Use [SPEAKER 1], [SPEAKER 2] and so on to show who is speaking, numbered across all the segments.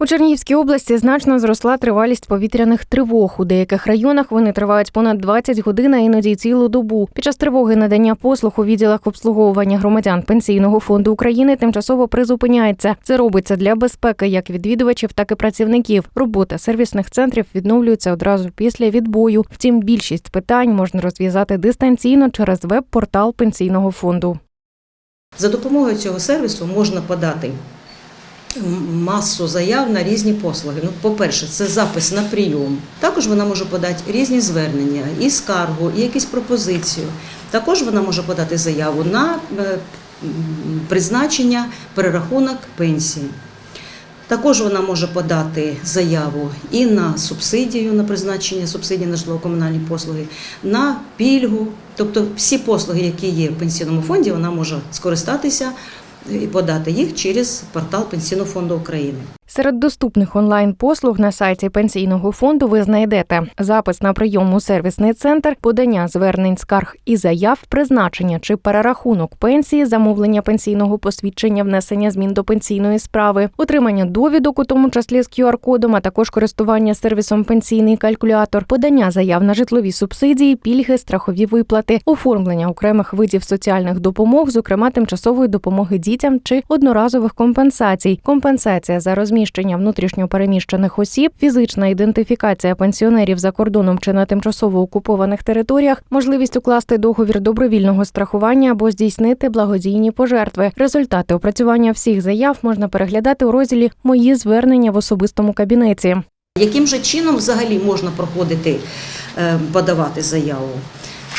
[SPEAKER 1] У Чернігівській області значно зросла тривалість повітряних тривог. У деяких районах вони тривають понад 20 годин, а іноді цілу добу. Під час тривоги надання послуг у відділах обслуговування громадян Пенсійного фонду України тимчасово призупиняється. Це робиться для безпеки як відвідувачів, так і працівників. Робота сервісних центрів відновлюється одразу після відбою. Втім, більшість питань можна розв'язати дистанційно через веб-портал пенсійного фонду.
[SPEAKER 2] За допомогою цього сервісу можна подати масу заяв на різні послуги. Ну, по-перше, це запис на прийом. Також вона може подати різні звернення, і скаргу, і якісь пропозицію. Також вона може подати заяву на е, призначення, перерахунок пенсії. Також вона може подати заяву і на субсидію, на призначення субсидії на житлово-комунальні послуги, на пільгу. Тобто всі послуги, які є в пенсійному фонді, вона може скористатися і подати їх через портал Пенсійного фонду України.
[SPEAKER 1] Серед доступних онлайн-послуг на сайті пенсійного фонду ви знайдете запис на прийом у сервісний центр, подання звернень скарг і заяв, призначення чи перерахунок пенсії, замовлення пенсійного посвідчення, внесення змін до пенсійної справи, отримання довідок, у тому числі з QR-кодом, а також користування сервісом пенсійний калькулятор, подання заяв на житлові субсидії, пільги, страхові виплати, оформлення окремих видів соціальних допомог, зокрема тимчасової допомоги дітям чи одноразових компенсацій, компенсація за розміщення внутрішньо переміщених осіб, фізична ідентифікація пенсіонерів за кордоном чи на тимчасово окупованих територіях, можливість укласти договір добровільного страхування або здійснити благодійні пожертви. Результати опрацювання всіх заяв можна переглядати у розділі Мої звернення в особистому кабінеті.
[SPEAKER 2] Яким же чином взагалі можна проходити, е, подавати заяву?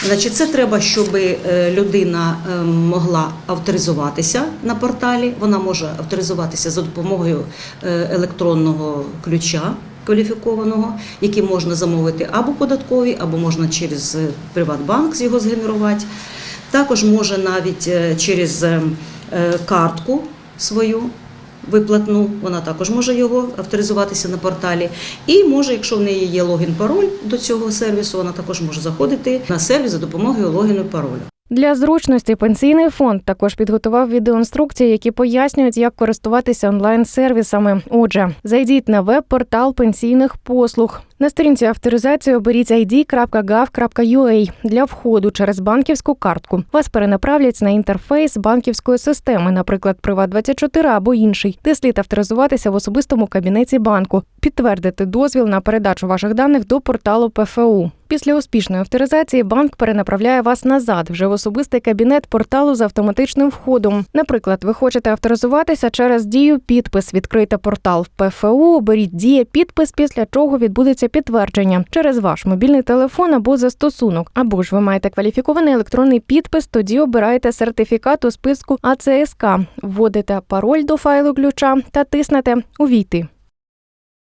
[SPEAKER 2] Значить, це треба, щоб е, людина е, могла авторизуватися на порталі. Вона може авторизуватися за допомогою е, електронного ключа кваліфікованого, який можна замовити або податкові, або можна через Приватбанк його згенерувати. Також може навіть через картку свою виплатну, вона також може його авторизуватися на порталі. І може, якщо в неї є логін-пароль до цього сервісу, вона також може заходити на сервіс за допомогою логіну паролю.
[SPEAKER 1] Для зручності пенсійний фонд також підготував відеоінструкції, які пояснюють, як користуватися онлайн-сервісами. Отже, зайдіть на веб-портал пенсійних послуг. На сторінці авторизації оберіть id.gov.ua для входу через банківську картку. Вас перенаправлять на інтерфейс банківської системи, наприклад, Приват24 або інший, де слід авторизуватися в особистому кабінеті банку, підтвердити дозвіл на передачу ваших даних до порталу ПФУ. Після успішної авторизації банк перенаправляє вас назад вже в особистий кабінет порталу з автоматичним входом. Наприклад, ви хочете авторизуватися через дію підпис. Відкрийте портал в ПФУ, оберіть дія підпис, після чого відбудеться підтвердження через ваш мобільний телефон або застосунок. Або ж ви маєте кваліфікований електронний підпис, тоді обираєте сертифікат у списку АЦСК, вводите пароль до файлу ключа та тиснете Увійти.